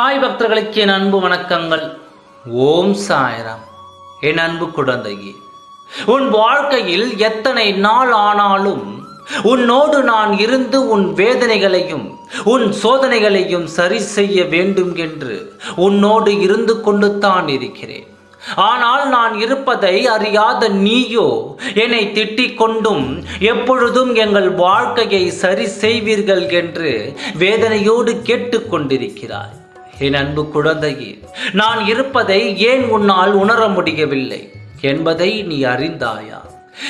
சாய் பக்தர்களுக்கு என் அன்பு வணக்கங்கள். ஓம் சாய்ராம். என் அன்பு குழந்தையே உன் வாழ்க்கையில் எத்தனை நாள் ஆனாலும் உன்னோடு நான் இருந்து உன் வேதனைகளையும் உன் சோதனைகளையும் சரி செய்ய வேண்டும் என்று உன்னோடு இருந்து கொண்டு தான் இருக்கிறேன். ஆனால் நான் இருப்பதை அறியாத நீயோ என்னை திட்டிக் கொண்டும் எப்பொழுதும் எங்கள் வாழ்க்கையை சரி செய்வீர்கள் என்று வேதனையோடு கேட்டுக்கொண்டிருக்கிறாய் என் அன்பு குழந்தையே நான் இருப்பதை ஏன் உன்னால் உணர முடியவில்லை என்பதை நீ அறிந்தாயா?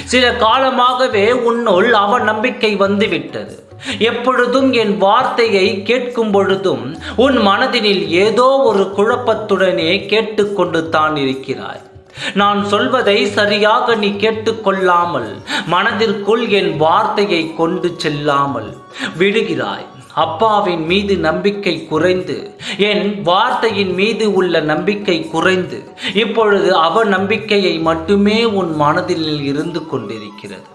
சில காலமாகவே உன்னுள் அவ நம்பிக்கை வந்துவிட்டது. எப்பொழுதும் என் வார்த்தையை கேட்கும் பொழுதும் உன் மனதினில் ஏதோ ஒரு குழப்பத்துடனே கேட்டுக்கொண்டு தான் இருக்கிறாய். நான் சொல்வதை சரியாக நீ கேட்டுக்கொள்ளாமல் மனதிற்குள் என் வார்த்தையை கொண்டு செல்லாமல் விடுகிறாய். அப்பாவின் மீது நம்பிக்கை குறைந்து என் வார்த்தையின் மீது உள்ள நம்பிக்கை குறைந்து இப்பொழுது அவ நம்பிக்கையை மட்டுமே உன் மனதில் இருந்து கொண்டிருக்கிறது.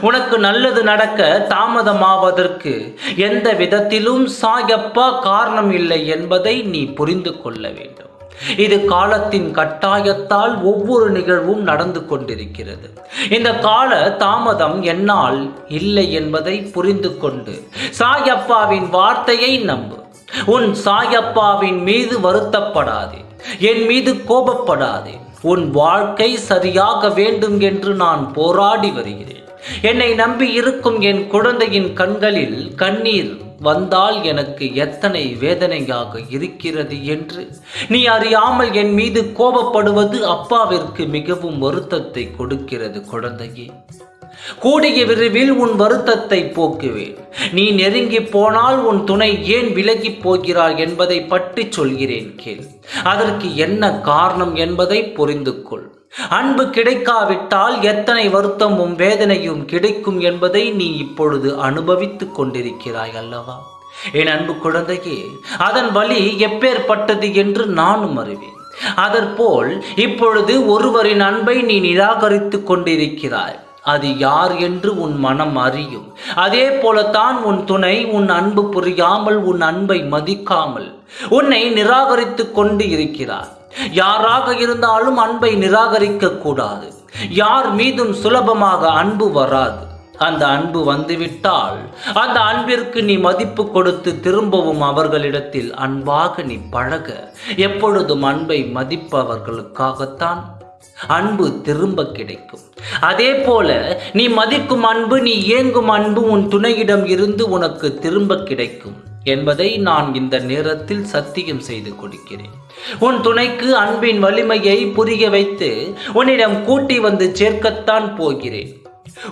உனக்கு நல்லது நடக்க தாமதமாவதற்கு எந்த விதத்திலும் சாயப்பா காரணம் இல்லை என்பதை நீ புரிந்து கொள்ள வேண்டும். இது காலத்தின் கட்டாயத்தால் ஒவ்வொரு நிகழ்வும் நடந்து கொண்டிருக்கிறது. இந்த கால தாமதம் என்னால் இல்லை என்பதை புரிந்து கொண்டு சாயப்பாவின் வார்த்தையை நம்பு. உன் சாயப்பாவின் மீது வருத்தப்படாதே. என் மீது கோபப்படாதே. உன் வாழ்க்கை சரியாக வேண்டும் என்று நான் போராடி வருகிறேன். என்னை நம்பி இருக்கும் என் குழந்தையின் கண்களில் கண்ணீர் வந்தால் எனக்கு எத்தனை வேதனையாக இருக்கிறது என்று. நீ அறியாமல் என் மீது கோபப்படுவது அப்பாவிற்கு மிகவும் வருத்தத்தை கொடுக்கிறது குழந்தையே. கூடிய விரைவில் உன் வருத்தத்தை போக்குவேன். நீ நெருங்கி போனால் உன் துணை ஏன் விலகி போகிறாள் என்பதை பற்றி சொல்கிறேன் கேள். அதற்கு என்ன காரணம் என்பதை புரிந்து கொள் அன்பு கிடைக்காவிட்டால் எத்தனை வருத்தமும் வேதனையும் கிடைக்கும் என்பதை நீ இப்பொழுது அனுபவித்துக் கொண்டிருக்கிறாய் அல்லவா? என் அன்பு குழந்தையே அதன் வழி எப்பேற்பட்டது என்று நானும் அறிவேன். அதற்போல் இப்பொழுது ஒருவரின் அன்பை நீ நிராகரித்து கொண்டிருக்கிறாய். அது யார் என்று உன் மனம் அறியும். அதே போலத்தான் உன் துணை உன் அன்பு புரியாமல் உன் அன்பை மதிக்காமல் உன்னை நிராகரித்து கொண்டு இருக்கிறார். யாராக இருந்தாலும் அன்பை நிராகரிக்க கூடாது. யார் மீதும் சுலபமாக அன்பு வராது. அந்த அன்பு வந்துவிட்டால் அந்த அன்பிற்கு நீ மதிப்பு கொடுத்து திரும்பவும் அவர்களிடத்தில் அன்பாக நீ பழக. எப்பொழுதும் அன்பை மதிப்பவர்களுக்காகத்தான் அன்பு திரும்ப கிடைக்கும். அதே போல நீ மதிக்கும் அன்பு நீ ஏங்கும் அன்பு உன் துணையிடம் இருந்து உனக்கு திரும்ப கிடைக்கும் என்பதை நான் இந்த நேரத்தில் சத்தியம் செய்து கொடுக்கிறேன். உன் துணைக்கு அன்பின் வலிமையை புரிய வைத்து உன்னிடம் கூட்டி வந்து சேர்க்கத்தான் போகிறேன்.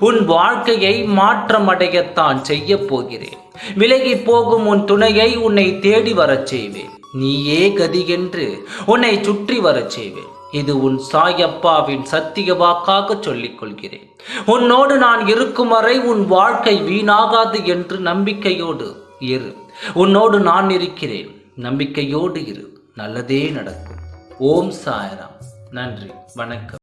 உன் வாழ்க்கையை மாற்றமடையத்தான் செய்ய போகிறேன். விலகி போகும் உன் துணையை உன்னை தேடி வரச் செய்வேன். நீயே கதி என்று உன்னை சுற்றி வரச் செய்வேன். இது உன் சாயப்பாவின் சத்திய வாக்காக சொல்லிக் கொள்கிறேன் உன்னோடு நான் இருக்கும் வரை உன் வாழ்க்கை வீணாகாது என்று நம்பிக்கையோடு இரு. உன்னோடு நான் இருக்கிறேன். நம்பிக்கையோடு இரு. நல்லதே நடக்கும். ஓம் சாயராம். நன்றி. வணக்கம்.